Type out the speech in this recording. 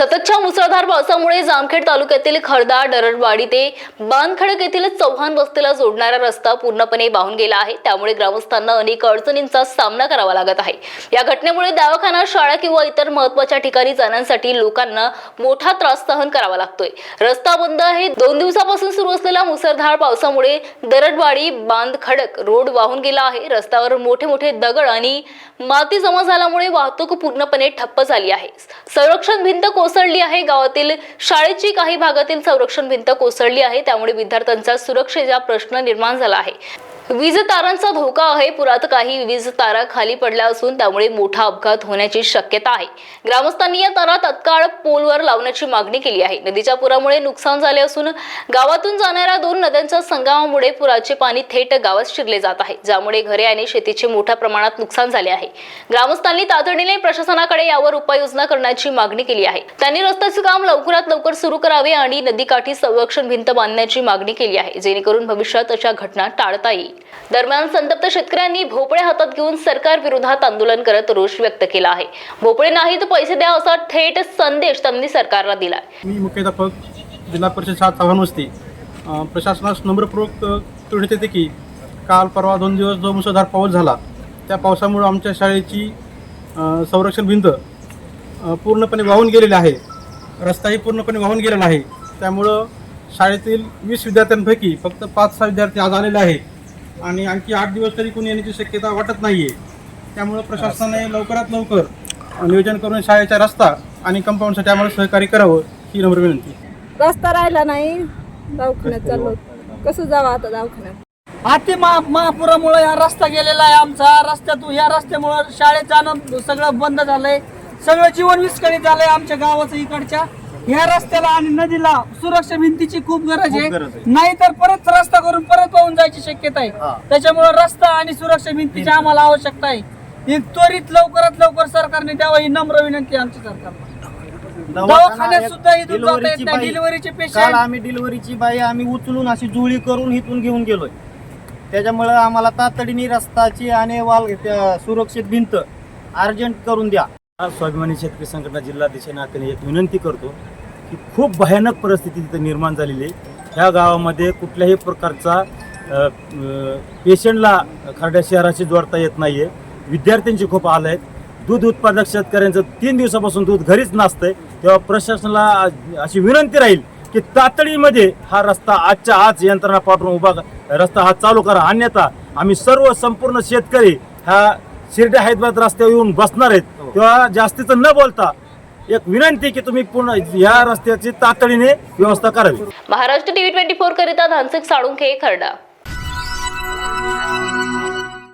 सततच्या मुसळधार पावसामुळे जामखेड तालुक्यातील खडदा डरडवाडी ते बांधखडक येथील चव्हाण वस्तीला जोडणारा रस्ता पूर्णपणे वाहून गेला आहे. त्यामुळे ग्रामस्थांना अनेक अडचणींचा सामना करावा लागत आहे. या घटनेमुळे दवाखाना शाळा किंवा इतर महत्त्वाच्या ठिकाणी जाण्यासाठी लोकांना मोठा त्रास सहन करावा लागतोय. रस्ता बंद आहे. दोन दिवसापासून सुरू असलेल्या मुसळधार पावसामुळे दरडवाडी बांधखडक रोड वाहून गेला आहे. रस्त्यावर मोठे मोठे दगड आणि माती जमा झाल्यामुळे वाहतूक पूर्णपणे ठप्प झाली आहे. संरक्षण भिंत कोसळली आहे. गावातील शाळेची काही भागातील संरक्षण भिंत कोसळली आहे. त्यामुळे विद्यार्थ्यांचा सुरक्षेचा प्रश्न निर्माण झाला आहे. वीज तारांचा धोका आहे. पुरात काही वीज तारा खाली पडल्या असून त्यामुळे मोठा अपघात होण्याची शक्यता आहे. ग्रामस्थांनी या तारा तत्काळ पोलवर लावण्याची मागणी केली आहे. नदीच्या पुरामुळे नुकसान झाले असून गावातून जाणाऱ्या दोन नद्यांच्या संगमामुळे पुराचे पाणी थेट गावात शिरले जात आहे. ज्यामुळे घरे आणि शेतीचे मोठ्या प्रमाणात नुकसान झाले आहे. ग्रामस्थांनी तातडीने प्रशासनाकडे यावर उपाययोजना करण्याची मागणी केली आहे. त्यांनी रस्त्याचे काम लवकरात लवकर सुरू करावे आणि नदीकाठी संरक्षण भिंत बांधण्याची मागणी केली आहे. जेणेकरून भविष्यात अशा घटना टाळता येईल. दरम्यान संतप्त शेतकऱ्यांनी भोपळे हातात घेऊन सरकार विरोधात आंदोलन करत रोष व्यक्त केला आहे. भोपळे नाही तर पैसे द्या असा थेट संदेश त्यांनी सरकारला दिला मी मुख्याध्यापक जिल्हा परिषद शाळा चव्हाण वस्ती प्रशासनास नम्रपूर्वक अ, येते की काल परवा दोन दिवस जो मुसळधार पाऊस झाला त्या पावसामुळे आमच्या शाळेची संरक्षण भिंत पूर्णपणे वाहून गेलेली आहे. रस्ताही पूर्णपणे वाहून गेलेला आहे त्यामुळं शाळेतील वीस विद्यार्थ्यांपैकी फक्त पाच सहा विद्यार्थी आज आलेले आहे आणि आणखी आठ दिवस तरी कोणी येण्याची शक्यता वाटत नाही आहे त्यामुळं प्रशासनाने लवकरात लवकर नियोजन करून शाळेचा रस्ता आणि कंपाऊंडसाठी आम्हाला सहकार्य करावं ही नम्र विनंती. रस्ता राहिला नाही दवाखान्यात चाललो. कसं जावं आता दवाखान्यात? अति महा महापुरामुळे हा रस्ता गेलेला आहे आमचा. रस्त्यातून या रस्त्यामुळे शाळेत जाणं सगळं बंद झालंय. सगळं जीवन विस्कळीत झालंय आमच्या गावाचं इकडच्या. ह्या रस्त्याला आणि नदीला सुरक्षा भिंतीची खूप गरज आहे. नाही तर परत रस्ता करून परत वाहून जायची शक्यता आहे. त्याच्यामुळे रस्ता आणि सुरक्षा भिंतीची आम्हाला आवश्यकता आहे. ही त्वरित लवकरात लवकर सरकारने द्यावा ही नम्र विनंती आहे आमच्या सरकारला. दवाखान्यात सुद्धा इथून जाता येत नाही. डिलिव्हरीचे काल पेशंट आम्ही डिलिव्हरीची बाई आम्ही उचलून अशी जुळी करून इथून घेऊन गेलोय. त्याच्यामुळं आम्हाला तातडीने रस्ताची आणि वाल त्या सुरक्षित भिंत अर्जंट करून द्या. आज स्वाभिमानी शेतकरी संघटना जिल्हाध्यक्ष नात्याने एक विनंती करतो की खूप भयानक परिस्थिती तिथं निर्माण झालेली आहे. ह्या गावामध्ये कुठल्याही प्रकारचा पेशंटला खरड्या शहराशी जोडता येत नाही आहे विद्यार्थ्यांची खूप हाल आहेत. दूध उत्पादक शेतकऱ्यांचं तीन दिवसापासून दूध घरीच नसतंय. तेव्हा प्रशासनाला अशी विनंती राहील की तातडीमध्ये हा रस्ता आजच्या आज यंत्रणा पाठवून उभा रस्ता हा चालू करा. अन्यथा आम्ही सर्व संपूर्ण शेतकरी ह्या शिर्डी हैदराबाद रस्त्यावर येऊन बसणार आहेत. तेव्हा जास्तीचं न बोलता एक विनंती की तुम्ही पूर्ण या रस्त्याची तातडीने व्यवस्था करावी. महाराष्ट्र टीव्ही ट्वेंटी फोर करिता धानसिक साळुंखे खरडा.